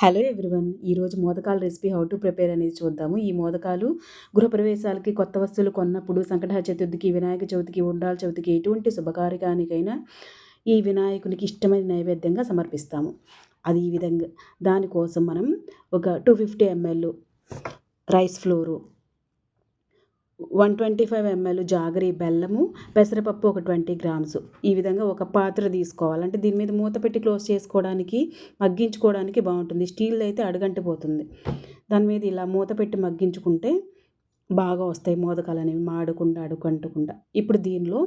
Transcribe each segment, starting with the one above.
Hello everyone ఈరోజు మోదకాల recipe how to prepare అనేది చూద్దాము. ఈ మోదకాలు గృహప్రవేశాలకి కొత్త వస్తువులు కొన్నప్పుడు సంకట చతుర్థికి వినాయక చవితికి ఉండాల చవితికి ఎటువంటి శుభకార్యానికైనా ఈ వినాయకునికి ఇష్టమైన నైవేద్యంగా సమర్పిస్తాము. అది ఈ విధంగా దానికోసం మనం ఒక two fifty ML rice flour one twenty five ML jaggery బెల్లము పెసరపప్పు ఒక ట్వంటీ గ్రామ్స్. ఈ విధంగా ఒక పాత్ర తీసుకోవాలి. అంటే దీని మీద మూత పెట్టి క్లోజ్ చేసుకోవడానికి మగ్గించుకోవడానికి బాగుంటుంది. స్టీల్ అయితే అడుగంటిపోతుంది. దాని మీద ఇలా మూత పెట్టి మగ్గించుకుంటే బాగా వస్తాయి మోదకాలు అనేవి మాడకుండా అడుగంటకుండా. ఇప్పుడు దీనిలో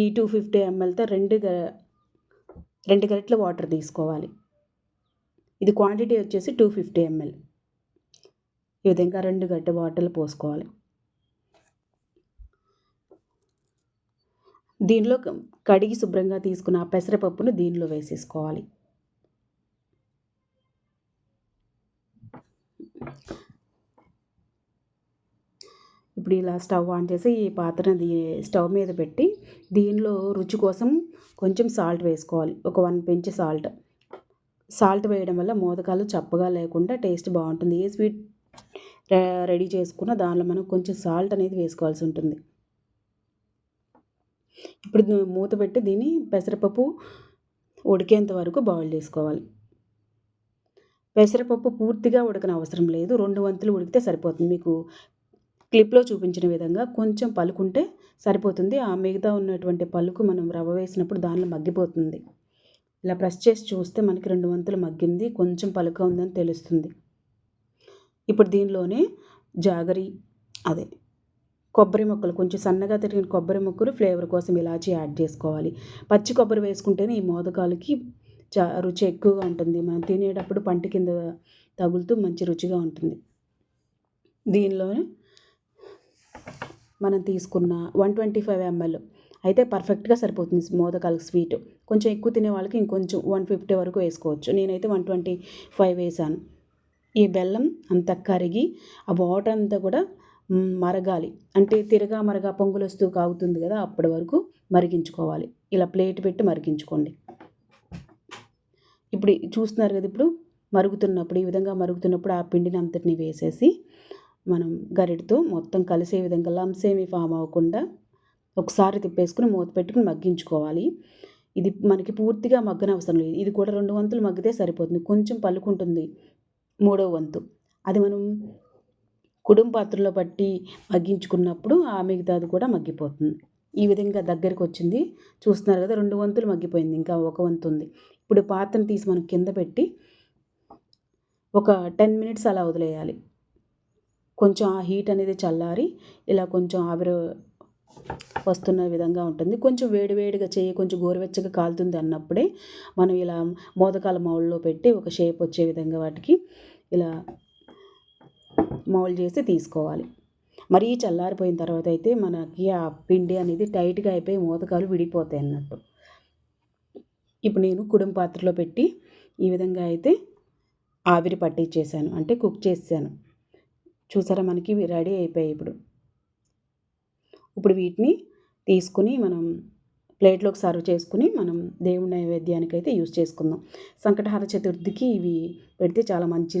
ఈ టూ ఫిఫ్టీ ఎంఎల్తో రెండు రెండు గరిటెల వాటర్ తీసుకోవాలి. ఇది క్వాంటిటీ వచ్చేసి టూ ఫిఫ్టీ ఎంఎల్. ఈ విధంగా రెండు గడ్డ వాటర్లు పోసుకోవాలి. దీనిలో కడిగి శుభ్రంగా తీసుకున్న పెసరపప్పును దీనిలో వేసేసుకోవాలి. ఇప్పుడు ఇలా స్టవ్ ఆన్ చేసి ఈ పాత్రని స్టవ్ మీద పెట్టి దీనిలో రుచి కోసం కొంచెం సాల్ట్ వేసుకోవాలి. ఒక వన్ పెంచ్ సాల్ట్. సాల్ట్ వేయడం వల్ల మోదకాలు చప్పగా లేకుండా టేస్ట్ బాగుంటుంది. ఏ స్వీట్ రెడీ చేసుకున్న దానిలో మనం కొంచెం సాల్ట్ అనేది వేసుకోవాల్సి ఉంటుంది. ఇప్పుడు మూత పెట్టి దీన్ని పెసరపప్పు ఉడికేంత వరకు బాయిల్ చేసుకోవాలి. పెసరపప్పు పూర్తిగా ఉడకన అవసరం లేదు. రెండు వంతులు ఉడికితే సరిపోతుంది. మీకు క్లిప్లో చూపించిన విధంగా కొంచెం పలుకుంటే సరిపోతుంది. ఆ మిగతా ఉన్నటువంటి పలుకు మనం రవ్వ వేసినప్పుడు దానిలో మగ్గిపోతుంది. ఇలా ప్రెస్ చేసి చూస్తే మనకి రెండు వంతులు మగ్గింది. కొంచెం పలుక ఉందని తెలుస్తుంది. ఇప్పుడు దీనిలోనే జాగరి అదే కొబ్బరి ముక్కలు కొంచెం సన్నగా తిరిగిన కొబ్బరి ముక్కలు ఫ్లేవర్ కోసం ఇలాచి యాడ్ చేసుకోవాలి. పచ్చి కొబ్బరి వేసుకుంటేనే ఈ మోదకాలకి చా రుచి ఎక్కువగా ఉంటుంది. మనం తినేటప్పుడు పంట కింద తగులుతూ మంచి రుచిగా ఉంటుంది. దీనిలోనే మనం తీసుకున్న వన్ ట్వంటీ ఫైవ్ ఎంఎల్ అయితే పర్ఫెక్ట్గా సరిపోతుంది మోదకాలకు స్వీట్. కొంచెం ఎక్కువ తినే వాళ్ళకి ఇంకొంచెం వన్ ఫిఫ్టీ వరకు వేసుకోవచ్చు. నేనైతే వన్ ట్వంటీ ఫైవ్ వేసాను. ఈ బెల్లం అంతా కరిగి ఆ వాటర్ అంతా కూడా మరగాలి. అంటే తిరగా మరగా పొంగులు వస్తూ కాగుతుంది కదా అప్పటి వరకు మరిగించుకోవాలి. ఇలా ప్లేట్ పెట్టి మరిగించుకోండి. ఇప్పుడు చూస్తున్నారు కదా ఇప్పుడు మరుగుతున్నప్పుడు ఈ విధంగా మరుగుతున్నప్పుడు ఆ పిండిని అంతటిని వేసేసి మనం గరిటితో మొత్తం కలిసే విధంగా లంప్స్ ఏమి ఫామ్ అవ్వకుండా ఒకసారి తిప్పేసుకుని మూత పెట్టుకుని మగ్గించుకోవాలి. ఇది మనకి పూర్తిగా మగ్గన అవసరం లేదు. ఇది కూడా రెండు వంతులు మగ్గితే సరిపోతుంది. కొంచెం పలుకుంటుంది మూడో వంతు. అది మనం కుడుం పాత్రలో పట్టి మగ్గించుకున్నప్పుడు ఆ మిగతాది కూడా మగ్గిపోతుంది. ఈ విధంగా దగ్గరికి వచ్చింది చూస్తున్నారు కదా రెండు వంతులు మగ్గిపోయింది. ఇంకా ఒక వంతు ఉంది. ఇప్పుడు పాత్రను తీసి మనం కింద పెట్టి ఒక టెన్ మినిట్స్ అలా వదిలేయాలి. కొంచెం ఆ హీట్ అనేది చల్లారి ఇలా కొంచెం ఆవిరి వస్తున్న విధంగా ఉంటుంది. కొంచెం వేడివేడిగా చేయి కొంచెం గోరువెచ్చగా కాలుతుంది అన్నప్పుడే మనం ఇలా మోదకాల మౌల్లో పెట్టి ఒక షేప్ వచ్చే విధంగా వాటికి ఇలా మౌల్డ్ చేసి తీసుకోవాలి. మరీ చల్లారిపోయిన తర్వాత అయితే మనకి ఆ పిండి అనేది టైట్గా అయిపోయి మోదకాలు విడిపోతాయి అన్నట్టు. ఇప్పుడు నేను కుడుం పాత్రలో పెట్టి ఈ విధంగా అయితే ఆవిరి పట్టించేసాను అంటే కుక్ చేసాను చూసారా మనకి రెడీ అయిపోయాయి ఇప్పుడు. ఇప్పుడు వీటిని తీసుకుని మనం ప్లేట్లోకి సర్వ్ చేసుకుని మనం దేవుడి నైవేద్యానికి అయితే యూజ్ చేసుకుందాం. సంకటహార చతుర్థికి ఇవి పెడితే చాలా మంచి